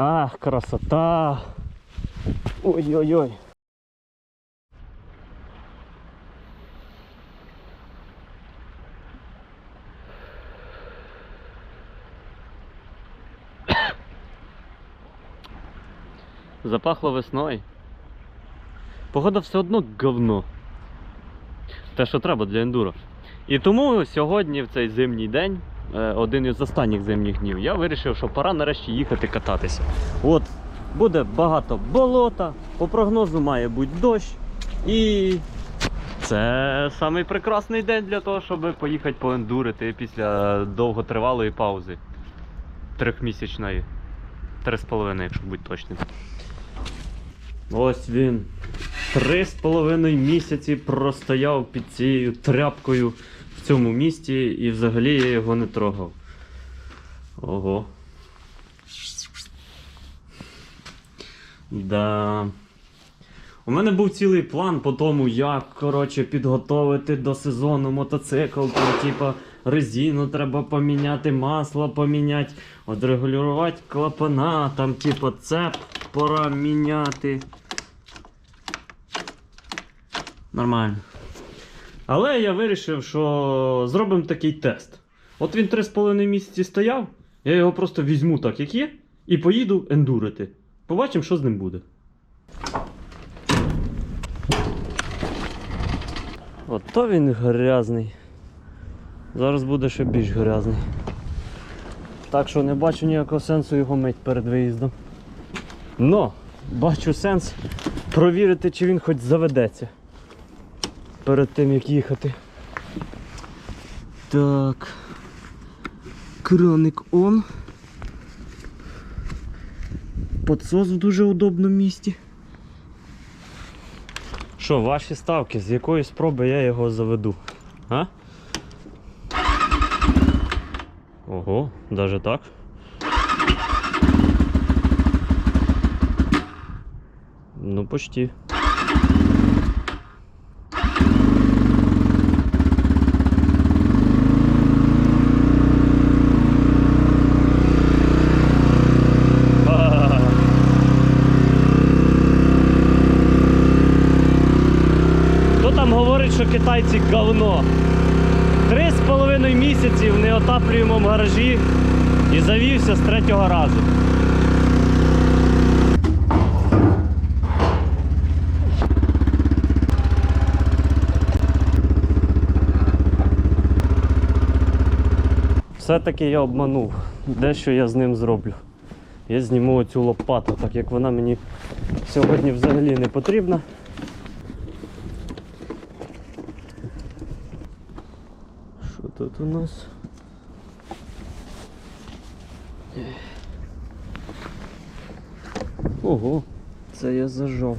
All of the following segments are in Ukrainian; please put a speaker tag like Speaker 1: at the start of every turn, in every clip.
Speaker 1: Ах, красота! Ой-ой-ой. Запахло весною. Погода все одно говно. Те, що треба для ендуро. І тому сьогодні, в цей зимній день, один із останніх зимніх днів, я вирішив, що пора нарешті їхати кататися. От, буде багато болота, по прогнозу має бути дощ. І це самий прекрасний день для того, щоб поїхати поендурити після довготривалої паузи. Трьохмісячної. Три з половиною, якщо бути точним. Ось він. Три з половиною місяці простояв під цією тряпкою цьому місті і взагалі я його не трогав. Ого. Да. У мене був цілий план по тому, як коротше, підготовити до сезону мотоцикл. Там, типа, резину треба поміняти, масло поміняти, отрегулювати клапана, там, типа, цеп пора міняти. Нормально. Але я вирішив, що зробимо такий тест. От він 3,5 місяці стояв, я його просто візьму так, як є, і поїду ендурити. Побачимо, що з ним буде. Ото він грязний. Зараз буде ще більш грязний. Так що не бачу ніякого сенсу його мить перед виїздом. Но бачу сенс провірити, чи він хоч заведеться перед тим як їхати. Так. Краник он. Подсос в дуже удобному місці. Що, ваші ставки, з якої спроби я його заведу? А? Ого, даже так? Ну, почти. Хто там говорить, що китайці говно? Три з половиною місяці в неотаплюємому гаражі і завівся з третього разу. Все-таки я обманув. Дещо я з ним зроблю. Я зніму оцю лопату, так як вона мені сьогодні взагалі не потрібна. Що тут у нас? Ого, це я зажав.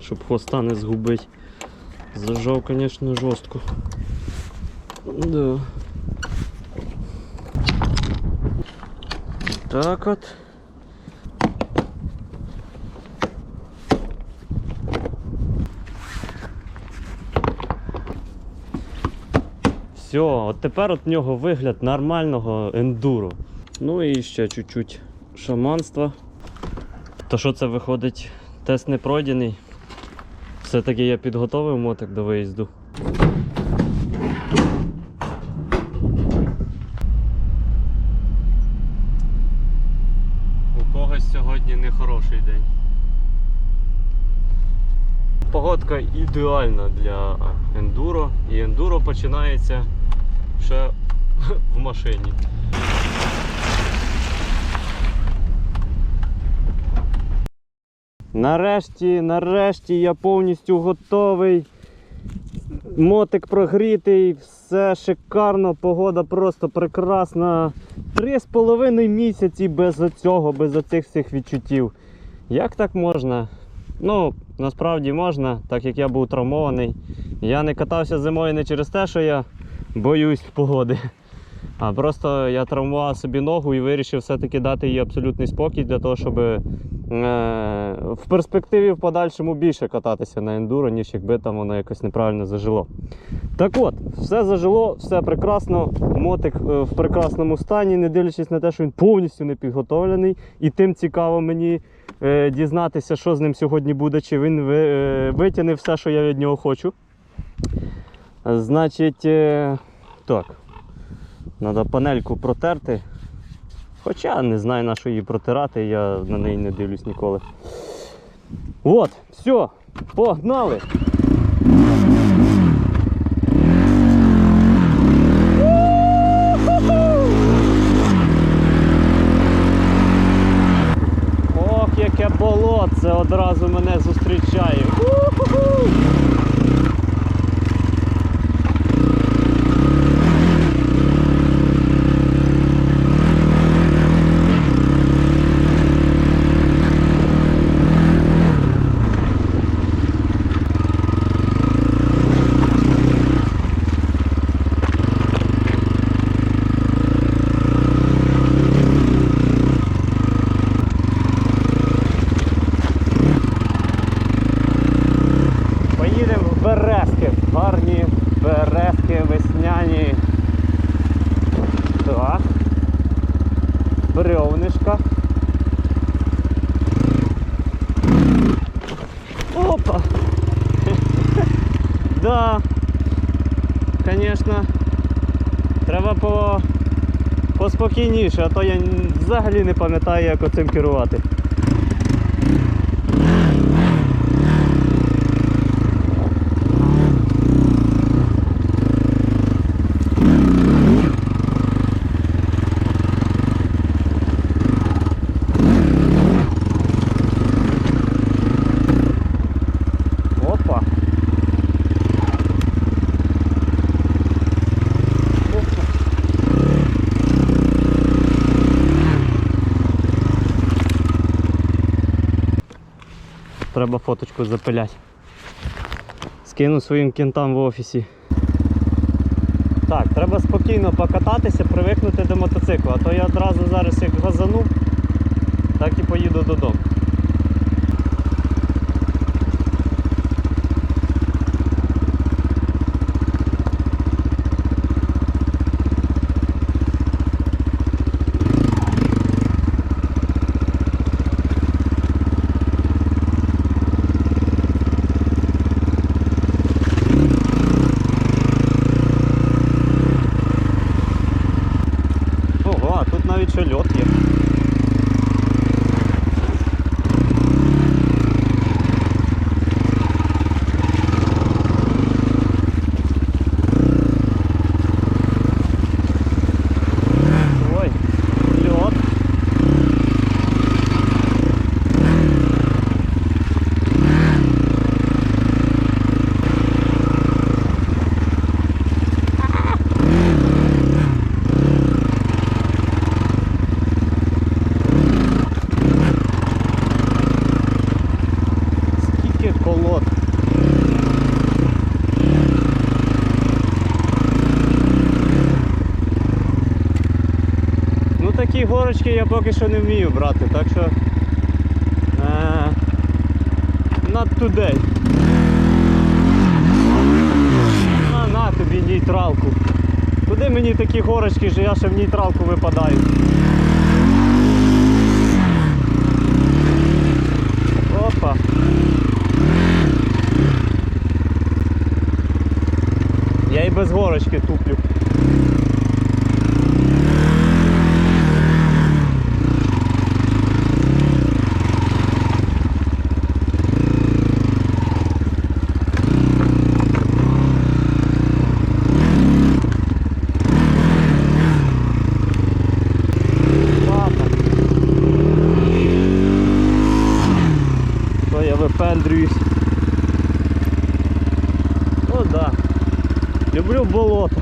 Speaker 1: Щоб хвоста не згубить. Зажав, звісно, жорстко. Да. Так от. Все, от тепер от в нього вигляд нормального ендуро. Ну і ще чуть-чуть шаманства. То що це виходить? Тест не пройдений. Все-таки я підготовив мотик до виїзду. У когось сьогодні нехороший день. Погодка ідеальна для ендуро, і ендуро починається ще в машині. Нарешті, нарешті я повністю готовий. Мотик прогрітий, все шикарно, погода просто прекрасна. Три з половиною місяці без оцього, без оцих всіх відчуттів. Як так можна? Ну, насправді можна, так як я був травмований. Я не катався зимою не через те, що я боюсь погоди. А просто я травмував собі ногу і вирішив все-таки дати їй абсолютний спокій для того, щоб в перспективі в подальшому більше кататися на ендуро, ніж якби там воно якось неправильно зажило. Так от, все зажило, все прекрасно. Мотик е, в прекрасному стані, не дивлячись на те, що він повністю не підготовлений. І тим цікаво мені е, дізнатися, що з ним сьогодні буде, чи він ви, е, витягне все, що я від нього хочу. Значить, е, так. Треба панельку протерти. Хоча не знаю на що її протирати, я на неї не дивлюсь ніколи. От, все, погнали! Да. Конечно. Треба по... поспокійніше, а то я взагалі не пам'ятаю, як оцим керувати. Опа. Опа. Треба фоточку запиляти. Скину своїм кентам в офісі. Так, треба спокійно покататися, привикнути до мотоцикла, а то я одразу зараз як газану, так і поїду додому. Ого, а тут навіть що льот є. Ой, льот. Скільки колод. Ну такі горочки я поки що не вмію брати, так що е, not today. На, на тобі нейтралку. Куди мені такі горочки, що я ще в нейтралку випадаю? Опа. Я і без горочки туплю. Ладно. То я випендрююсь. О, да. Люблю болото.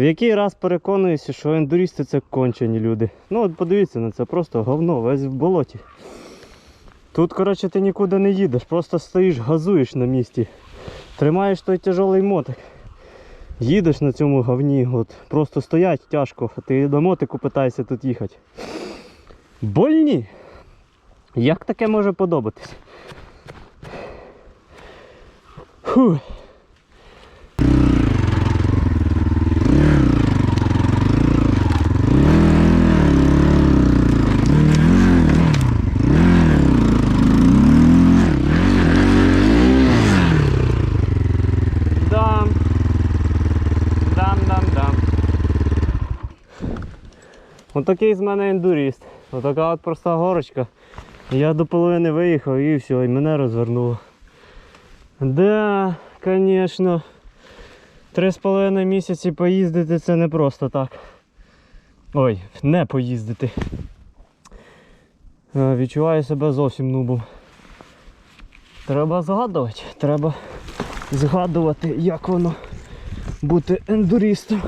Speaker 1: В який раз переконуюся, що ендурісти це кончені люди. Ну от подивіться на це, просто говно, весь в болоті.
Speaker 2: Тут, коротше, ти нікуди не їдеш, просто стоїш, газуєш на місці. Тримаєш той тяжелий мотик. Їдеш на цьому говні, от просто стоять тяжко, а ти на мотику питаєшся тут їхати. Больні! Як таке може подобатись? Фух. Отакий з мене ендуріст. Отака от проста горочка. Я до половини виїхав і все, і мене розвернуло. Да, звісно. Три з половиною місяці поїздити це не просто так. Ой, не поїздити. Е, Відчуваю себе зовсім нубом. Треба згадувати, треба згадувати, як воно бути ендурістом.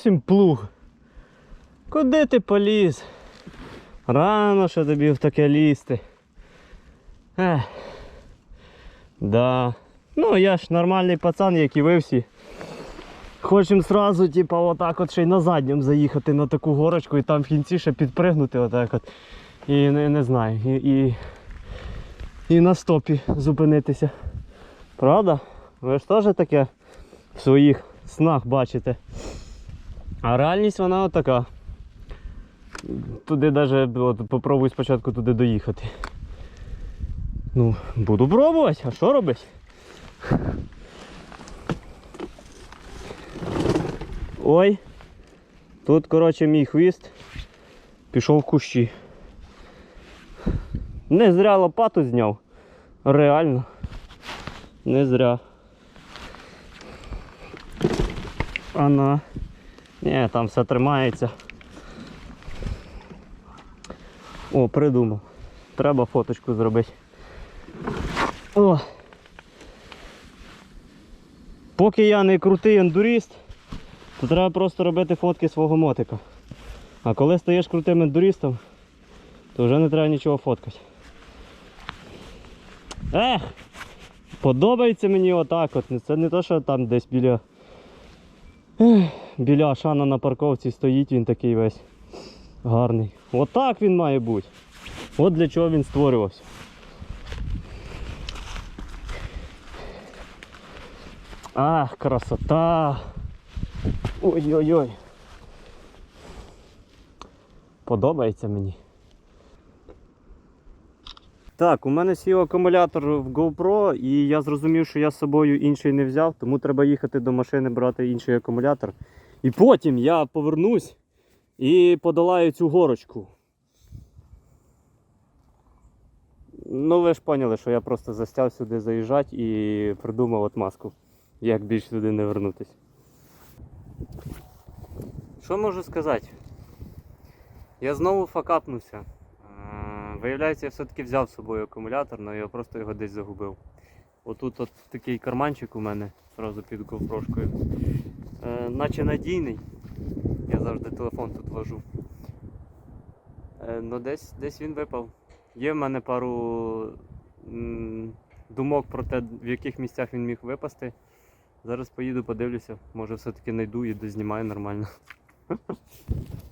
Speaker 2: Зовсім плуг. Куди ти поліз? Рано ще тобі в таке лізти. Ех. Да. Ну я ж нормальний пацан, як і ви всі. Хочемо сразу, типа, отак от ще й на заднім заїхати на таку горочку і там в кінці ще підпригнути отак от. І не, не знаю. І, і, і на стопі зупинитися. Правда? Ви ж теж таке в своїх снах бачите. А реальність вона отака. Туди навіть от, попробуй спочатку туди доїхати. Ну, буду пробувати, а що робити? Ой, тут, коротше, мій хвіст пішов в кущі. Не зря лопату зняв. Реально. Не зря. Ана. Ні, там все тримається. О, придумав. Треба фоточку зробити. О. Поки я не крутий ендуріст, то треба просто робити фотки свого мотика. А коли стаєш крутим ендурістом, то вже не треба нічого фоткати. Ех! Подобається мені отак от. Це не то, що там десь біля. Біля Ашана на парковці стоїть він такий весь гарний. Отак він має бути. От для чого він створювався. Ах, красота! Ой-ой-ой. Подобається мені. Так, у мене сів акумулятор в GoPro і я зрозумів, що я з собою інший не взяв, тому треба їхати до машини брати інший акумулятор. І потім я повернусь і подолаю цю горочку. Ну, ви ж поняли, що я просто застяв сюди заїжджати і придумав отмазку, як більш сюди не вернутись. Що можу сказати? Я знову факапнувся. Виявляється, я все-таки взяв з собою акумулятор, але я просто його десь загубив. Отут от такий карманчик у мене одразу під GoPro-шкою. Е, наче надійний. Я завжди телефон тут вожу. Е, ну десь, десь він випав. Є в мене пару м, думок про те, в яких місцях він міг випасти. Зараз поїду, подивлюся, може все-таки знайду і дознімаю нормально.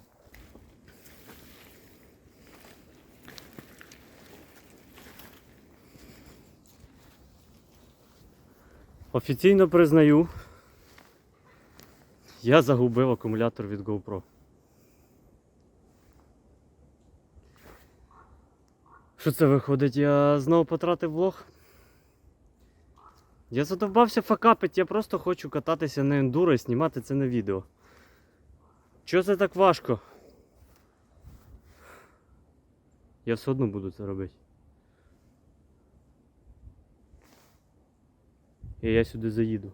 Speaker 2: Офіційно признаю, я загубив акумулятор від GoPro. Що це виходить? Я знову потратив влог? Я задовбався факапить, я просто хочу кататися на ендуро і знімати це на відео. Чого це так важко? Я все одно буду це робити. І я сюди заїду.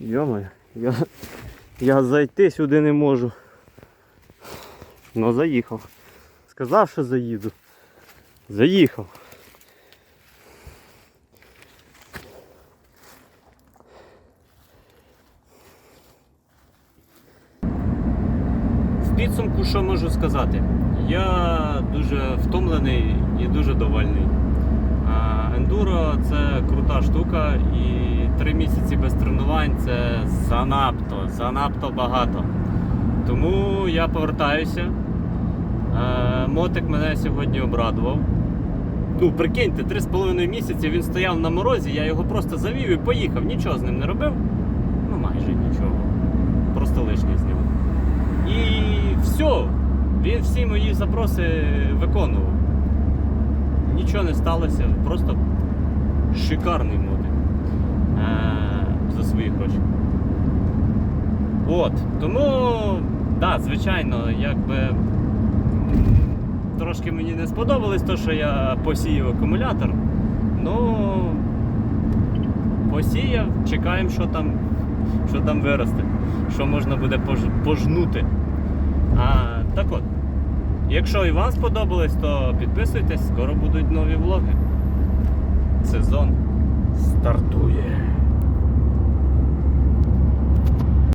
Speaker 2: Йома, я, я зайти сюди не можу. Ну заїхав. Сказав, що заїду. Заїхав. В підсумку, що можу сказати? Я дуже втомлений і дуже довольний. Ендуро це крута штука, і три місяці без тренувань це занадто, занадто багато. Тому я повертаюся. Е, Мотик мене сьогодні обрадував. Ну, прикиньте, три з половиною місяці він стояв на морозі, я його просто завів і поїхав. Нічого з ним не робив. Ну, майже нічого. Просто лишнє зняв. І все. Він всі мої запроси виконував. Нічого не сталося, просто шикарний мотик е- за свої гроші. От, тому, да, звичайно, якби трошки мені не сподобалось те, що я посіяв акумулятор. Ну, посіяв, чекаємо, що там, що там виросте, що можна буде пож- пожнути. А, так от, якщо і вам сподобалось, то підписуйтесь, скоро будуть нові влоги. Сезон стартує.